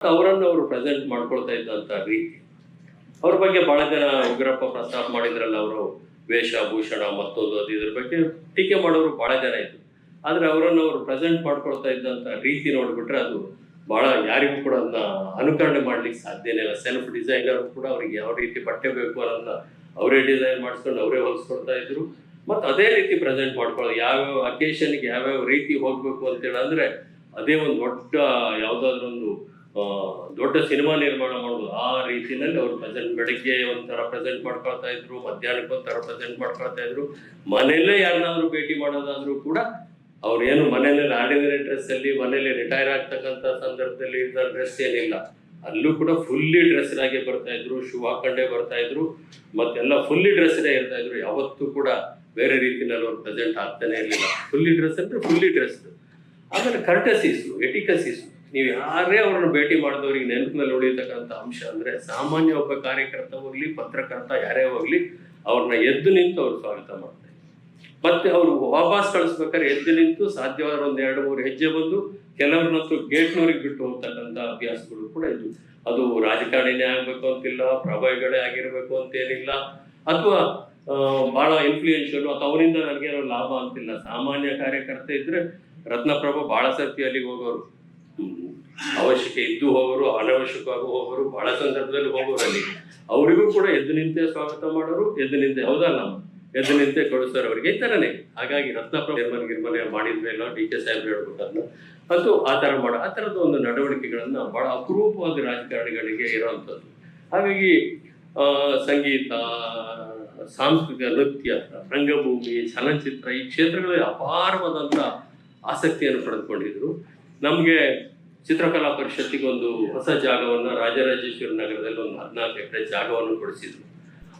ಅವರನ್ನು ಅವರು ಪ್ರೆಸೆಂಟ್ ಮಾಡ್ಕೊಳ್ತಾ ಇದ್ದಂತ ರೀತಿ. ಅವ್ರ ಬಗ್ಗೆ ಬಹಳ ಜನ ಉಗ್ರಪ್ಪ ಪ್ರಸ್ತಾಪ ಮಾಡಿದ್ರಲ್ಲ ಅವರು. ವೇಷಭೂಷಣ ಮತ್ತೊಂದು ಅದು ಇದ್ರ ಬಗ್ಗೆ ಟೀಕೆ ಮಾಡೋರು ಬಹಳ ಜನ ಇದ್ರು. ಆದ್ರೆ ಅವರನ್ನು ಅವರು ಪ್ರೆಸೆಂಟ್ ಮಾಡ್ಕೊಳ್ತಾ ಇದ್ದಂತ ರೀತಿ ನೋಡ್ಬಿಟ್ರೆ ಅದು ಬಹಳ ಯಾರಿಗೂ ಕೂಡ ಅದನ್ನ ಅನುಕರಣೆ ಮಾಡ್ಲಿಕ್ಕೆ ಸಾಧ್ಯನೇ ಇಲ್ಲ. ಸೆಲ್ಫ್ ಡಿಸೈನರ್ ಕೂಡ ಅವ್ರಿಗೆ ಯಾವ ರೀತಿ ಬಟ್ಟೆ ಬೇಕು ಅನ್ನೋದನ್ನ ಅವರೇ ಡಿಸೈನ್ ಮಾಡಿಸ್ಕೊಂಡು ಅವರೇ ಹೊಲಿಸ್ಕೊಡ್ತಾ ಇದ್ರು. ಮತ್ತೆ ಅದೇ ರೀತಿ ಪ್ರೆಸೆಂಟ್ ಮಾಡ್ಕೊಳ್ಳೋದು ಯಾವ್ಯಾವ ಅಕೇಶನ್ಗೆ ಯಾವ್ಯಾವ ರೀತಿ ಹೋಗ್ಬೇಕು ಅಂತ ಹೇಳಂದ್ರೆ ಅದೇ ಒಂದು ದೊಡ್ಡ ಯಾವ್ದಾದ್ರು ಒಂದು ಆ, ದೊಡ್ಡ ಸಿನಿಮಾ ನಿರ್ಮಾಣ ಮಾಡೋದು ಆ ರೀತಿನಲ್ಲಿ ಅವ್ರು ಪ್ರೆಸೆಂಟ್ ಬೆಳಗ್ಗೆ ಒಂಥರ ಪ್ರೆಸೆಂಟ್ ಮಾಡ್ಕೊಳ್ತಾ ಇದ್ರು, ಮಧ್ಯಾಹ್ನಕ್ಕೆ ಒಂಥರ ಪ್ರೆಸೆಂಟ್ ಮಾಡ್ಕೊಳ್ತಾ ಇದ್ರು. ಮನೆಯಲ್ಲೇ ಯಾರನ್ನಾದ್ರೂ ಭೇಟಿ ಮಾಡೋದಾದ್ರೂ ಕೂಡ ಅವ್ರು ಏನು ಮನೆಯಲ್ಲಿ ಆರ್ಡಿನರಿ ಡ್ರೆಸ್ ಅಲ್ಲಿ ಮನೇಲಿ ರಿಟೈರ್ ಆಗ್ತಕ್ಕಂಥ ಸಂದರ್ಭದಲ್ಲಿ ಇದ್ದ ಡ್ರೆಸ್ ಏನಿಲ್ಲ. ಅಲ್ಲೂ ಕೂಡ ಫುಲ್ಲಿ ಡ್ರೆಸ್ ಆಗಿ ಬರ್ತಾ ಇದ್ರು ಶೂ ಹಾಕೊಂಡೇ ಬರ್ತಾ ಇದ್ರು. ಮತ್ತೆಲ್ಲ ಫುಲ್ಲಿ ಡ್ರೆಸ್ನೇ ಇರ್ತಾ ಇದ್ರು. ಯಾವತ್ತೂ ಕೂಡ ಬೇರೆ ರೀತಿನಲ್ಲಿ ಅವ್ರು ಪ್ರೆಸೆಂಟ್ ಆಗ್ತಾನೆ ಇರಲಿಲ್ಲ. ಫುಲ್ಲಿ ಡ್ರೆಸ್ ಅಂದ್ರೆ ಫುಲ್ಲಿ ಡ್ರೆಸ್ ಆಮೇಲೆ ಕರ್ಟಸೀಸು ಎಟಿಕಸೀಸು ನೀವು ಯಾರೇ ಅವ್ರನ್ನ ಭೇಟಿ ಮಾಡಿದವ್ರಿಗೆ ನೆನಪಿನಲ್ಲಿ ಉಳಿಯತಕ್ಕಂಥ ಅಂಶ ಅಂದ್ರೆ ಸಾಮಾನ್ಯ ಒಬ್ಬ ಕಾರ್ಯಕರ್ತ ಹೋಗ್ಲಿ, ಪತ್ರಕರ್ತ ಯಾರೇ ಹೋಗ್ಲಿ, ಅವ್ರನ್ನ ಎದ್ದು ನಿಂತು ಅವ್ರು ಸ್ವಾಗತ ಮಾಡ್ತಾರೆ. ಮತ್ತೆ ಅವ್ರು ವಾಪಸ್ ಕಳಿಸ್ಬೇಕಾದ್ರೆ ಎದ್ದು ನಿಂತು ಸಾಧ್ಯವಾದ ಒಂದ್ ಎರಡು ಮೂರು ಹೆಜ್ಜೆ ಬಂದು ಕೆಲವ್ರನ್ನಂತೂ ಗೇಟ್ನವ್ರಿಗೆ ಬಿಟ್ಟು ಹೋಗ್ತಕ್ಕಂಥ ಅಭ್ಯಾಸಗಳು ಕೂಡ ಇದು ಅದು ರಾಜಕಾರಣಿನೇ ಆಗ್ಬೇಕು ಅಂತಿಲ್ಲ, ಪ್ರಭಾವಿಗಳೇ ಆಗಿರ್ಬೇಕು ಅಂತೇನಿಲ್ಲ, ಅಥವಾ ಬಹಳ ಇನ್ಫ್ಲೂಯೆನ್ಷಿಯಲ್ ಅಥವಾ ಅವರಿಂದ ನನಗೇನೋ ಲಾಭ ಅಂತಿಲ್ಲ. ಸಾಮಾನ್ಯ ಕಾರ್ಯಕರ್ತ ಇದ್ರೆ ರತ್ನಪ್ರಭ ಬಹಳ ಸರ್ತಿ ಅಲ್ಲಿಗೆ ಹೋಗೋರು. ಅವಶ್ಯಕ ಇದ್ದು ಹೋಗೋರು ಅನವಶ್ಯಕವಾಗಿ ಹೋಗೋರು ಬಹಳ ಸಂದರ್ಭದಲ್ಲಿ ಹೋಗೋರು ಅಲ್ಲಿ ಅವರಿಗೂ ಕೂಡ ಎದ್ದು ನಿಂತೆ ಸ್ವಾಗತ ಮಾಡೋರು, ಎದ್ದು ನಿಂತೆ ಹೌದಲ್ಲ? ಎದ್ದು ನಿಂತೆ ಕಳಿಸ್ತಾರೆ ಅವರಿಗೆ ಈ ಥರನೇ ಹಾಗಾಗಿ ರತ್ನಪ್ರಭಾ ನಿರ್ಮಲ್ ಗಿರ್ಮನೆ ಮಾಡಿದ್ಮೇಲೆ ಡಿ ಕೆ ಸಾಹೇಬ್ ಹೇಳ್ಬೇಕನ್ನು ಅದು ಆ ಥರ ಮಾಡೋ, ಆ ಥರದ ಒಂದು ನಡವಳಿಕೆಗಳನ್ನು ಬಹಳ ಅಪರೂಪವಾದ ರಾಜಕಾರಣಿಗಳಿಗೆ ಇರೋವಂಥದ್ದು. ಹಾಗಾಗಿ ಸಂಗೀತ, ಸಾಂಸ್ಕೃತಿಕ, ನೃತ್ಯ, ರಂಗಭೂಮಿ, ಚಲನಚಿತ್ರ ಈ ಕ್ಷೇತ್ರಗಳಲ್ಲಿ ಅಪಾರವಾದಂಥ ಆಸಕ್ತಿಯನ್ನು ಪಡೆದುಕೊಂಡಿದ್ರು ನಮಗೆ ಚಿತ್ರಕಲಾ ಪರಿಷತ್ತಿಗೆ ಒಂದು ಹೊಸ ಜಾಗವನ್ನು ರಾಜರಾಜೇಶ್ವರಿ ನಗರದಲ್ಲಿ ಒಂದು ಹದಿನಾಲ್ಕು ಎಕರೆ ಜಾಗವನ್ನು ಕೊಡಿಸಿದ್ರು.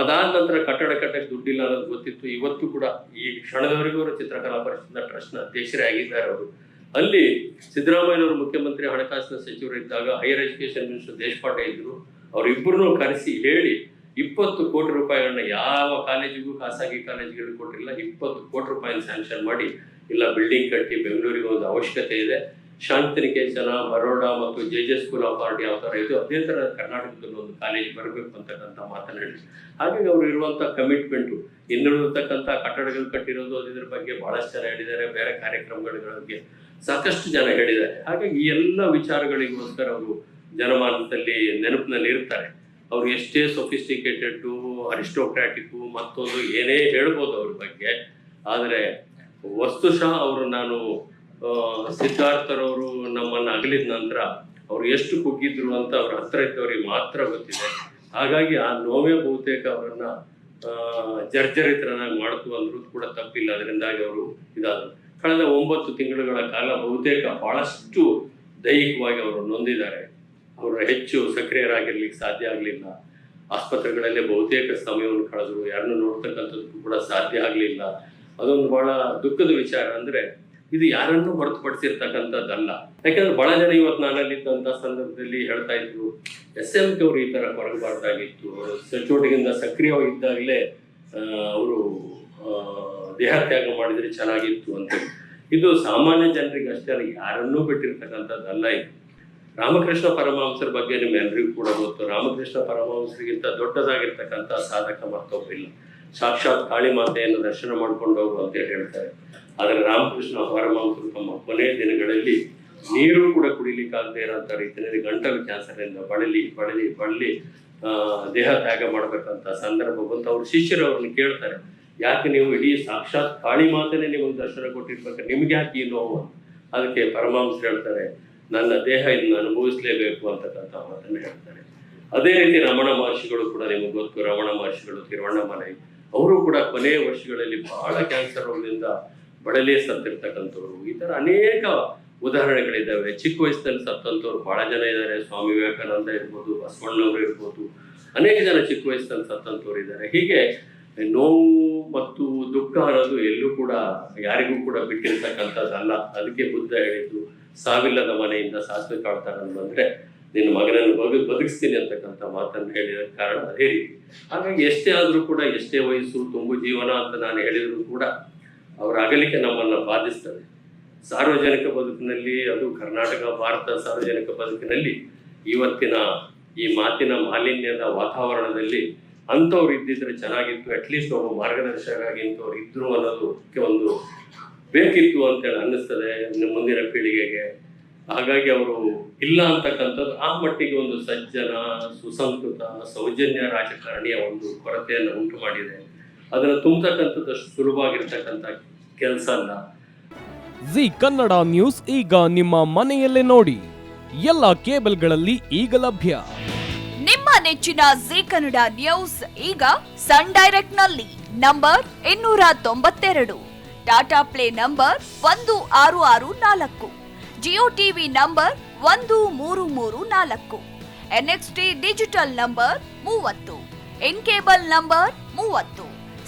ಅದಾದ ನಂತರ ಕಟ್ಟಡ ಕಟ್ಟಕ್ಕೆ ದುಡ್ಡಿಲ್ಲ ಅನ್ನೋದು ಗೊತ್ತಿತ್ತು. ಇವತ್ತು ಕೂಡ ಈ ಕ್ಷಣದವರೆಗೂ ಅವರು ಚಿತ್ರಕಲಾ ಪರಿಷತ್ನ ಟ್ರಸ್ಟ್ನ ಅಧ್ಯಕ್ಷರೇ ಆಗಿದ್ದಾರೆ ಅವರು. ಅಲ್ಲಿ ಸಿದ್ದರಾಮಯ್ಯನವರು ಮುಖ್ಯಮಂತ್ರಿ ಹಣಕಾಸಿನ ಸಚಿವರು ಇದ್ದಾಗ ಹೈಯರ್ ಎಜುಕೇಶನ್ ಮಿನಿಸ್ಟರ್ ದೇಶಪಾಂಡೆ ಇದ್ರು. ಅವರಿಬ್ಬರನ್ನೂ ಕರೆಸಿ ಹೇಳಿ ಇಪ್ಪತ್ತು ಕೋಟಿ ರೂಪಾಯಿಗಳನ್ನ ಯಾವ ಕಾಲೇಜಿಗೂ ಖಾಸಗಿ ಕಾಲೇಜುಗಳಿಗೂ ಕೊಟ್ಟಿಲ್ಲ. ಇಪ್ಪತ್ತು ಕೋಟಿ ರೂಪಾಯಿ ಸ್ಯಾಂಕ್ಷನ್ ಮಾಡಿ, ಇಲ್ಲ ಬಿಲ್ಡಿಂಗ್ ಕಟ್ಟಿ ಬೆಂಗಳೂರಿಗೆ ಒಂದು ಅವಶ್ಯಕತೆ ಇದೆ. ಶಾಂತಿನಿಕೇತನ ಬರೋಡ ಮತ್ತು J J school of art ಯಾವ ಥರ ಇದು ಅದೇ ಥರ ಕರ್ನಾಟಕದಲ್ಲಿ ಒಂದು ಕಾಲೇಜ್ ಬರಬೇಕು ಅಂತಕ್ಕಂಥ ಮಾತನಾಡಿ ಹಾಗಾಗಿ ಅವರು ಇರುವಂಥ ಕಮಿಟ್ಮೆಂಟು ಇನ್ನುಳಿರ್ತಕ್ಕಂಥ ಕಟ್ಟಡಗಳು ಕಟ್ಟಿರೋದು ಅದ್ರ ಬಗ್ಗೆ ಭಾಳಷ್ಟು ಜನ ಹೇಳಿದ್ದಾರೆ, ಬೇರೆ ಕಾರ್ಯಕ್ರಮಗಳ ಬಗ್ಗೆ ಸಾಕಷ್ಟು ಜನ ಹೇಳಿದ್ದಾರೆ. ಹಾಗಾಗಿ ಈ ಎಲ್ಲ ವಿಚಾರಗಳಿಗೋಸ್ಕರ ಅವರು ಜನಮಾನದಲ್ಲಿ ನೆನಪಿನಲ್ಲಿ ಇರ್ತಾರೆ. ಅವ್ರು ಎಷ್ಟೇ ಸೊಫಿಸ್ಟಿಕೇಟೆಡ್ ಅರಿಸ್ಟೋಕ್ರಾಟಿಕ್ ಮತ್ತೊಂದು ಏನೇ ಹೇಳ್ಬೋದು ಅವ್ರ ಬಗ್ಗೆ, ಆದರೆ ವಸ್ತುಶಃ ಅವರು ನಾನು ಸಿದ್ಧಾರ್ಥರವರು ನಮ್ಮನ್ನು ಅಗಲಿದ ನಂತರ ಅವ್ರು ಎಷ್ಟು ಕುಗ್ಗಿದ್ರು ಅಂತ ಅವ್ರ ಹತ್ರ ಇದ್ದವ್ರಿಗೆ ಮಾತ್ರ ಗೊತ್ತಿದೆ. ಹಾಗಾಗಿ ಆ ನೋವೇ ಬಹುತೇಕ ಅವರನ್ನ ಜರ್ಜರಿತರನ್ನಾಗಿ ಮಾಡ್ತು ಅಂದ್ರೂ ಕೂಡ ತಪ್ಪಿಲ್ಲ. ಅದರಿಂದಾಗಿ ಅವರು ಇದಾದರು. ಕಳೆದ ಒಂಬತ್ತು ತಿಂಗಳುಗಳ ಕಾಲ ಬಹುತೇಕ ಬಹಳಷ್ಟು ದೈಹಿಕವಾಗಿ ಅವರು ನೊಂದಿದ್ದಾರೆ. ಅವರು ಹೆಚ್ಚು ಸಕ್ರಿಯರಾಗಿರ್ಲಿಕ್ಕೆ ಸಾಧ್ಯ ಆಗಲಿಲ್ಲ. ಆಸ್ಪತ್ರೆಗಳಲ್ಲೇ ಬಹುತೇಕ ಸಮಯವನ್ನು ಕಳೆದ್ರು. ಯಾರನ್ನು ನೋಡ್ತಕ್ಕಂಥದ್ದು ಕೂಡ ಸಾಧ್ಯ ಆಗಲಿಲ್ಲ. ಅದೊಂದು ಬಹಳ ದುಃಖದ ವಿಚಾರ ಅಂದ್ರೆ ಇದು ಯಾರನ್ನು ಹೊರತುಪಡಿಸಿರ್ತಕ್ಕಂಥದ್ದಲ್ಲ. ಯಾಕಂದ್ರೆ ಬಹಳ ಜನ ಇವತ್ತು ನಾನಲ್ಲಿದ್ದಂಥ ಸಂದರ್ಭದಲ್ಲಿ ಹೇಳ್ತಾ ಇದ್ರು, ಎಸ್ ಎಂ ಕೆ ಅವರು ಈ ತರ ಕೊರಗಬಾರ್ದಾಗಿತ್ತು. ಸಚೋಟಿಗಿಂತ ಸಕ್ರಿಯವಾಗಿದ್ದಾಗಲೇ ಅವರು ದೇಹತ್ಯಾಗ ಮಾಡಿದ್ರೆ ಚೆನ್ನಾಗಿತ್ತು ಅಂತ ಇದು ಸಾಮಾನ್ಯ ಜನರಿಗೆ ಅಷ್ಟೇ ಯಾರನ್ನೂ ಬಿಟ್ಟಿರ್ತಕ್ಕಂಥದ್ದಲ್ಲ ಇದು. ರಾಮಕೃಷ್ಣ ಪರಮಹಂಸರ ಬಗ್ಗೆ ನಿಮ್ಮೆಲ್ಲರಿಗೂ ಕೂಡ ಗೊತ್ತು. ರಾಮಕೃಷ್ಣ ಪರಮಹಂಸರಿಗಿಂತ ದೊಡ್ಡದಾಗಿರ್ತಕ್ಕಂಥ ಸಾಧಕ ಮತ್ತೊಬ್ಬಿಲ್ಲ ಸಾಕ್ಷಾತ್ ಕಾಳಿ ಮಾತೆಯನ್ನು ದರ್ಶನ ಮಾಡ್ಕೊಂಡವರು ಅಂತ ಹೇಳಿ ಹೇಳ್ತಾರೆ. ಆದರೆ ರಾಮಕೃಷ್ಣ ಪರಮಹಂಸರು ತಮ್ಮ ಕೊನೆಯ ದಿನಗಳಲ್ಲಿ ನೀರು ಕೂಡ ಕುಡಿಲಿಕ್ಕಾಗದೇ ಇರೋಂಥ ರೀತಿಯಲ್ಲಿ ಗಂಟಲು ಕ್ಯಾನ್ಸರ್ನಿಂದ ಬಳಲಿ ಬಳಲಿ ಬಳಲಿ ದೇಹ ತ್ಯಾಗ ಮಾಡಬೇಕಂತ ಸಂದರ್ಭ ಬಂತು. ಅವ್ರ ಶಿಷ್ಯರು ಅವ್ರನ್ನ ಕೇಳ್ತಾರೆ, ಯಾಕೆ ನೀವು ಇಡೀ ಸಾಕ್ಷಾತ್ ಕಾಳಿ ಮಾತನೇ ನೀವು ದರ್ಶನ ಕೊಟ್ಟಿರ್ಬೇಕು? ನಿಮ್ಗೆ ಯಾಕೆ ಈ ನೋವು? ಅದಕ್ಕೆ ಪರಮಹಂಸರು ಹೇಳ್ತಾರೆ, ನನ್ನ ದೇಹ ಇದನ್ನ ಅನುಭವಿಸಲೇಬೇಕು ಅಂತಕ್ಕಂಥ ಮಾತನ್ನು ಹೇಳ್ತಾರೆ. ಅದೇ ರೀತಿ ರಮಣ ಮಹರ್ಷಿಗಳು ಕೂಡ ನಿಮಗೆ ಗೊತ್ತು, ರಮಣ ಮಹರ್ಷಿಗಳು ತಿರುವಣ್ಣಮಲೈ ಅವರು ಕೂಡ ಕೊನೆಯ ವರ್ಷಗಳಲ್ಲಿ ಬಹಳ ಕ್ಯಾನ್ಸರ್ ರೋಗದಿಂದ ಬಳಲಿ ಸತ್ತಿರ್ತಕ್ಕಂಥವ್ರು ಈ ಥರ ಅನೇಕ ಉದಾಹರಣೆಗಳಿದ್ದಾವೆ. ಚಿಕ್ಕ ವಯಸ್ಸಲ್ಲಿ ಸತ್ತಂಥವ್ರು ಬಹಳ ಜನ ಇದ್ದಾರೆ. ಸ್ವಾಮಿ ವಿವೇಕಾನಂದ ಇರ್ಬೋದು, ಬಸವಣ್ಣವರು ಇರ್ಬೋದು. ಅನೇಕ ಜನ ಚಿಕ್ಕ ವಯಸ್ಸಲ್ಲಿ ಸತ್ತಂಥವ್ರು ಇದ್ದಾರೆ. ಹೀಗೆ ನೋವು ಮತ್ತು ದುಃಖ ಅನ್ನೋದು ಎಲ್ಲೂ ಕೂಡ ಯಾರಿಗೂ ಕೂಡ ಬಿಟ್ಟಿರ್ತಕ್ಕಂಥದ್ದಲ್ಲ ಅದಕ್ಕೆ ಬುದ್ಧ ಹೇಳಿದ್ದು, ಸಾವಿಲ್ಲದ ಮನೆಯಿಂದ ಸಾಸಿವೆ ಕಾಳ್ತಾರನ್ನು ಬಂದ್ರೆ ನಿನ್ನ ಮಗನನ್ನು ಬದು ಬದುಕಿಸ್ತೀನಿ ಅಂತಕ್ಕಂಥ ಮಾತನ್ನು ಹೇಳಿದ ಕಾರಣ ಅದೇ ರೀತಿ. ಹಾಗಾಗಿ ಎಷ್ಟೇ ಆದರೂ ಕೂಡ ಎಷ್ಟೇ ವಯಸ್ಸು, ತುಂಬು ಜೀವನ ಅಂತ ನಾನು ಹೇಳಿದ್ರು ಕೂಡ ಅವರ ಅಗಲಿಕೆ ನಮ್ಮನ್ನು ಬಾಧಿಸ್ತದೆ. ಸಾರ್ವಜನಿಕ ಬದುಕಿನಲ್ಲಿ, ಅದು ಕರ್ನಾಟಕ, ಭಾರತ ಸಾರ್ವಜನಿಕ ಬದುಕಿನಲ್ಲಿ ಇವತ್ತಿನ ಈ ಮಾತಿನ ಮಾಲಿನ್ಯದ ವಾತಾವರಣದಲ್ಲಿ ಅಂಥವ್ರು ಇದ್ದಿದ್ರೆ ಚೆನ್ನಾಗಿತ್ತು ಅಟ್ಲೀಸ್ಟ್ ಒಬ್ಬ ಮಾರ್ಗದರ್ಶಕರಾಗಿ ಇಂಥವ್ರು ಇದ್ರು ಅನ್ನೋದಕ್ಕೆ ಒಂದು ಬೇಕಿತ್ತು ಅಂತೇಳಿ ಅನ್ನಿಸ್ತದೆ ಮುಂದಿನ ಪೀಳಿಗೆಗೆ. ಹಾಗಾಗಿ ಅವರು ಇಲ್ಲ ಅಂತಕ್ಕಂಥದ್ದು ಆ ಮಟ್ಟಿಗೆ ಒಂದು ಸಜ್ಜನ, ಸುಸಂಸ್ಕೃತ, ಸೌಜನ್ಯ ರಾಜಕಾರಣಿಯ ಒಂದು ಕೊರತೆಯನ್ನು ಉಂಟು ಮಾಡಿದೆ ಅದನ್ನು ತುಂಬತಕ್ಕಂಥದ್ದು ಸುಲಭವಾಗಿರ್ತಕ್ಕಂಥ ಕೆಲಸ ಅಲ್ಲ ಜಿ ಕನ್ನಡ ನ್ಯೂಸ್ ಈಗ ನಿಮ್ಮ ಮನೆಯಲ್ಲೇ ನೋಡಿ. ಎಲ್ಲ ಕೇಬಲ್ಗಳಲ್ಲಿ ಈಗ ಲಭ್ಯ. ನಿಮ್ಮ ನೆಚ್ಚಿನ ಜಿ ಕನ್ನಡ ನ್ಯೂಸ್ ಈಗ ಸನ್ ಡೈರೆಕ್ಟ್ನಲ್ಲಿ ನಂಬರ್ ಇನ್ನೂರ ತೊಂಬತ್ತೆರಡು. ಟಾಟಾ ಪ್ಲೇ ನಂಬರ್ ಒಂದು ಆರು ಆರು ನಾಲ್ಕು. ಜಿಯೋ ಟಿವಿ ನಂಬರ್ ಒಂದು ಮೂರು ಮೂರು ನಾಲ್ಕು. ಎನ್ಎಕ್ಸ್ಟಿ ಡಿಜಿಟಲ್ ನಂಬರ್ ಮೂವತ್ತು. ಇನ್ ಕೇಬಲ್ ನಂಬರ್ ಮೂವತ್ತು.